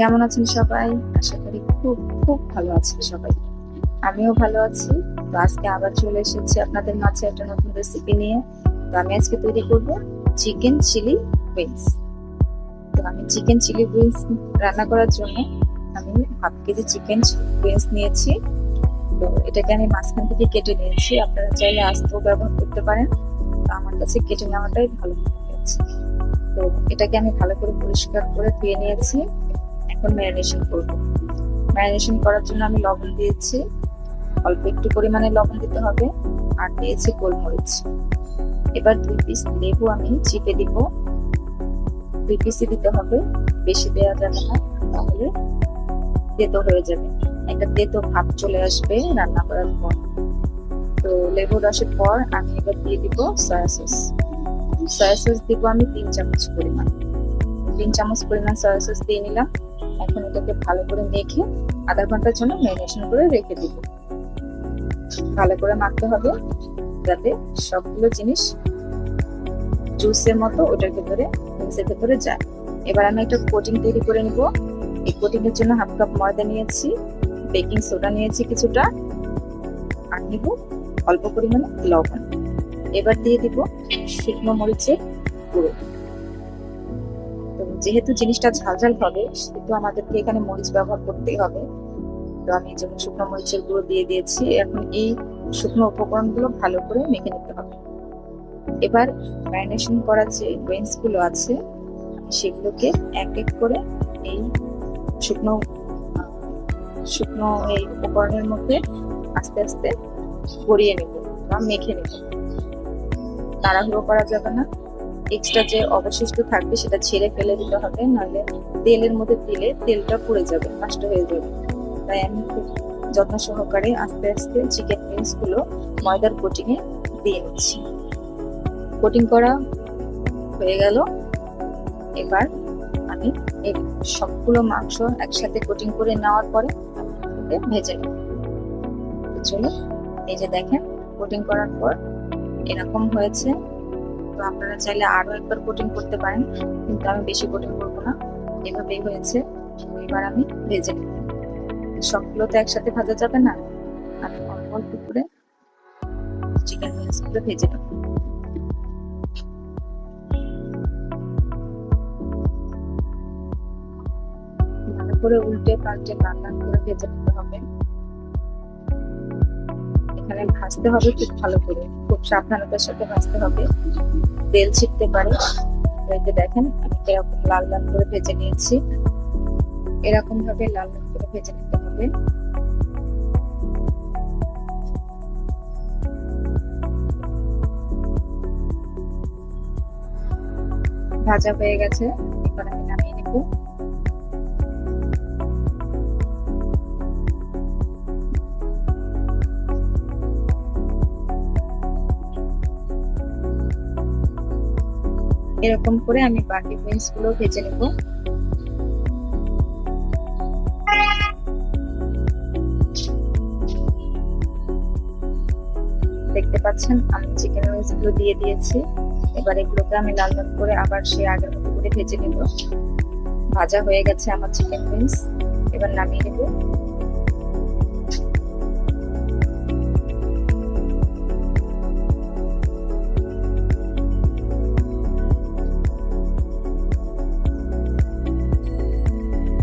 কেমন আছেন সবাই? আশা করি খুব খুব ভালো আছেন সবাই। আমিও ভালো আছি। তো আজকে আবার চলে এসেছি আপনাদের মাঝে একটা নতুন রেসিপি নিয়ে। তো আমি আজকে তৈরি করব চিকেন চিলি উইংস তো আমি চিকেন চিলি উইংস রান্না করার জন্য আমি হাফ কেজি চিকেন উইংস নিয়েছি। তো এটাকে আমি মাঝখান থেকে কেটে নিয়েছি। আপনারা চাইলে আস্তেও ব্যবহার করতে পারেন। তো আমার কাছে কেটে নেওয়াটাই ভালো হয়েছে। তো এটাকে আমি ভালো করে পরিষ্কার করে ধুয়ে নিয়েছি। এখন ম্যারিনেশন করব। ম্যারিনেশন করার জন্য আমি লবণ দিয়েছি। অল্প একটু পরিমাণে লবণ দিতে হবে আর দিয়েছি গোলমরিচ। এবার দুই পিস লেবু আমি চিপে দিব। দুই পিসই দিতে হবে। বেশি দেওয়া যাবে না, তাহলে তেতো হয়ে যাবে। একটা তেতো ভাব চলে আসবে রান্না করার পর। তো লেবু রসের পর আমি এবার দিয়ে দিব সয়া সস সয়া সস দিব আমি তিন চামচ পরিমাণ। তিন চামচ পরিমাণ সয়া সস দিয়ে নিলাম। এখন এটাকে ভালো করে মেখে আধা ঘণ্টার জন্য ম্যারিনেশন করে রেখে দিব। ভালো করে মাখতে হবে যাতে সবগুলো জিনিস জুসের মতো ওটার ভেতরে মিক্সের ভেতরে যায়। এবার আমি একটা কোটিং তৈরি করে নিব। এই কোটিং এর জন্য হাফ কাপ ময়দা নিয়েছি বেকিং সোডা নিয়েছি কিছুটা আর নিব অল্প পরিমাণে লবণ। এবার দিয়ে দিব শুকনো মরিচের গুঁড়ো। যেহেতু জিনিসটা ঝালঝাল হবে, সেহেতু আমাদেরকে এখানে মরিচ ব্যবহার করতেই হবে। তো আমি এই জন্য শুকনো মরিচের গুঁড়ো দিয়ে দিয়েছি। এখন এই শুকনো উপকরণগুলো ভালো করে মেখে নিতে হবে। এবার ম্যারিনেশন করা যে গুলো আছে, সেগুলোকে এক এক করে এই শুকনো শুকনো এই উপকরণের মধ্যে আস্তে আস্তে গড়িয়ে নেব বা মেখে নেব। তাড়াহুড়ো করা যাবে না। এক্সট্রা যে অবশিষ্ট থাকবে সেটা ছেড়ে ফেলে দিতে হবে, নাহলে তেলের মধ্যে দিলে তেলটা পুড়ে যাবে, নষ্ট হয়ে যাবে। তাই আমি খুব যত্ন সহকারে আস্তে আস্তে চিকেন উইংসগুলো ময়দার কোটিং এ দিয়ে নিচ্ছি। কোটিং করা হয়ে গেল। এবার আমি এই সবগুলো মাংস একসাথে কোটিং করে নেওয়ার পরে ভেজে নেব। চলো এই যে দেখেন কোটিং করার পর এরকম হয়েছে। তো আপনারা চাইলে আরও একবার কোটিং করতে পারেন, কিন্তু আমি বেশি কোটিং করব না। এভাবেই হয়েছে, এবার আমি ভেজে নেব। সবগুলো তো একসাথে ভাজা যাবে না? আমি অল্প অল্প করে চিকেন উইংসগুলো ভেজে নেব। ভালো করে উল্টে পাল্টে লাল করে ভেজে নিতে হবে। এখানে ভাজতে হবে, খুব ভালো করে। খুব সাবধানতার সাথে ভাজতে হবে। তেল ছিটতে পারে। দেখেন, আমি এরকম লাল লাল করে ভেজে নিয়েছি। এরকম ভাবে লাল লাল করে ভেজে নিতে হবে। ভাজা হয়ে গেছে। এবার আমি নামিয়ে নেব। এরকম করে আমি বাকি উইংসগুলো ভেজে নেব। দেখতে পাচ্ছেন, আমি চিকেন উইংসগুলো দিয়ে দিয়েছি। এবার এগুলোকে আমি লাল লাল করে আবার সে আগের মতো করে ভেজে নেব। ভাজা হয়ে গেছে আমার চিকেন উইংস এবার নামিয়ে নেব।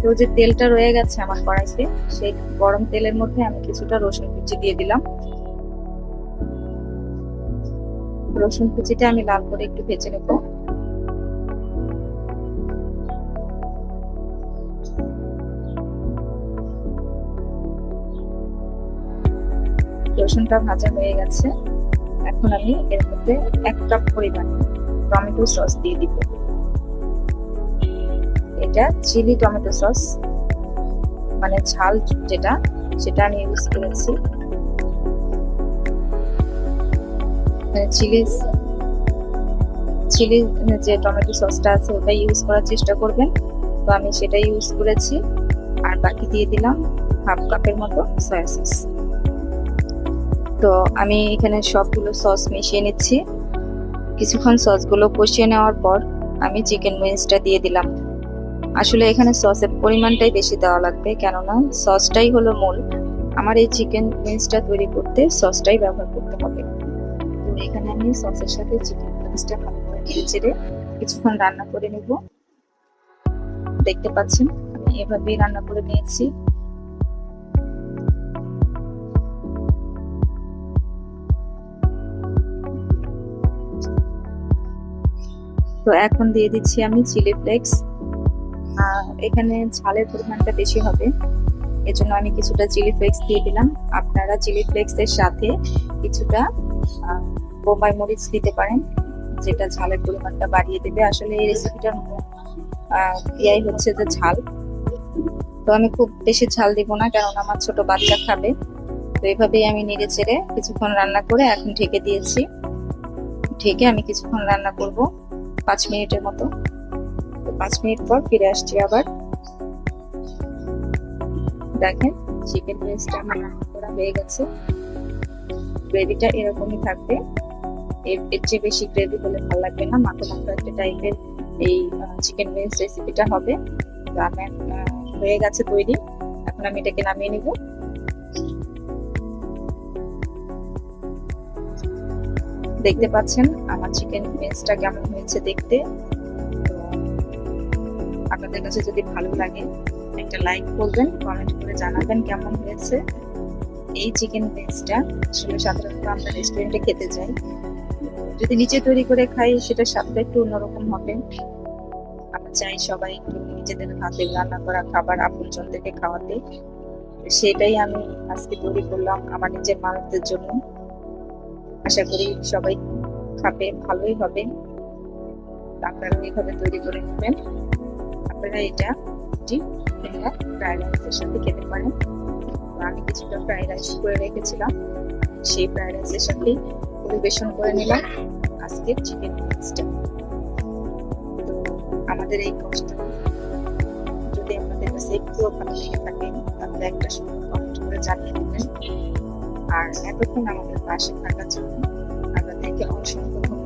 তো যে তেলটা রয়ে গেছে আমার কড়াইতে, সেই গরম তেলের মধ্যে আমি কিছুটা রসুন কুচি দিয়ে দিলাম। রসুন কুচিটা আমি লাল করে একটু ভেজে নেব। রসুনটা ভাজা হয়ে গেছে। এখন আমি এর মধ্যে এক কাপ পরিমাণ টমেটো সস দিয়ে দিব। এটা চিলি টমেটো সস মানে ঝাল যেটা, সেটা আমি ইউজ করেছি। চিলি চিলি যে টমেটো সসটা আছে ওটা ইউজ করার চেষ্টা করবেন। তো আমি সেটা ইউজ করেছি। আর বাকি দিয়ে দিলাম হাফ কাপের মতো সয়া সস তো আমি এখানে সবগুলো সস মিশিয়ে নিচ্ছি। কিছুক্ষণ সসগুলো কষিয়ে নেওয়ার পর আমি চিকেন উইংসটা দিয়ে দিলাম। আসলে এখানে সসের পরিমাণটাই বেশি দেওয়া লাগবে, কেননা সসটাই হলো মূল। আমার এই চিকেন উইংসটা তৈরি করতে সসটাই ব্যবহার করতে হবে। তো এখানে আমি সসের সাথে চিকেন উইংসটা ভালো করে চেড়ে কিছুক্ষণ রান্না করে নেব। দেখতে পাচ্ছেন, আমি এভাবেই রান্না করে নিয়েছি। তো এখন দিয়ে দিচ্ছি আমি চিলি ফ্লেক্স। এখানে ঝালের পরিমাণটা বেশি হবে। এজন্য আমি কিছুটা চিলি ফ্লেক্স দিয়ে দিলাম। আপনারা চিলি ফ্লেক্স এর সাথে কিছুটা বোম্বাই মরিচ দিতে পারেন, যেটা ঝালের পরিমাণটা বাড়িয়ে দেবে। আসলে এই রেসিপিটার ইয়াই হচ্ছে যে ঝাল। তো আমি খুব বেশি ঝাল দিব না, কারণ আমার ছোট বাচ্চা খাবে। তো এইভাবেই আমি নেড়ে চেড়ে কিছুক্ষণ রান্না করে এখন ঢেকে দিয়েছি। ঢেকে আমি কিছুক্ষণ রান্না করব, পাঁচ মিনিটের মতো। পাঁচ মিনিট পর ফিরে আসছি আবার। দেখেন চিকেন ব্রেস্টটা আমার রান্না করা হয়ে গেছে। গ্রেভিটা এরকমই থাকবে। এর চেয়ে বেশি গ্রেভি হলে ভালো লাগবে না। মাখো মাখো একটা টাইপের এই চিকেন ব্রেস্ট রেসিপিটা হবে। তো আমার হয়ে গেছে তৈরি। এখন আমি এটাকে নামিয়ে নিব। দেখতে পাচ্ছেন আমার চিকেন ব্রেস্টটা কেমন হয়েছে দেখতে। আপনাদের কাছে যদি ভালো লাগে, একটা লাইক করবেন কমেন্ট করে জানাবেন কেমন হয়েছে। এই চিকেন ব্রেস্টটা আসলে সাধারণত আমরা রেস্টুরেন্টে খেতে যাই। যদি নিচে তৈরি করে খাই, সেটা স্বাদটা একটু অন্যরকম হবে। আমরা চাই সবাই একটু নিজেদের হাতে রান্না করা খাবার আপনজনদেরকে খাওয়াতে। সেটাই আমি আজকে তৈরি করলাম আমার নিজের মানুষদের জন্য। আশা করি সবাই খাবে, ভালোই হবে। আপনারা এইভাবে তৈরি করে নেবেন। আপনারা এটা ফ্রাইড রাইসের সাথে খেতে পারেন। আমি কিছুটা ফ্রাইড রাইস করে রেখেছিলাম। সেই ফ্রাইড রাইসের সাথে পরিবেশন করে নিলাম আজকে চিকেন মিক্সটা। তো আমাদের এই কষ্ট যদি আপনাদের কাছে একটুও ভালো থাকে, তাহলে একটা সুন্দর কমেন্ট করে জানিয়ে দেবেন। আর এতক্ষণ আমাদের পাশে থাকার জন্য আপনাদেরকে অসংখ্য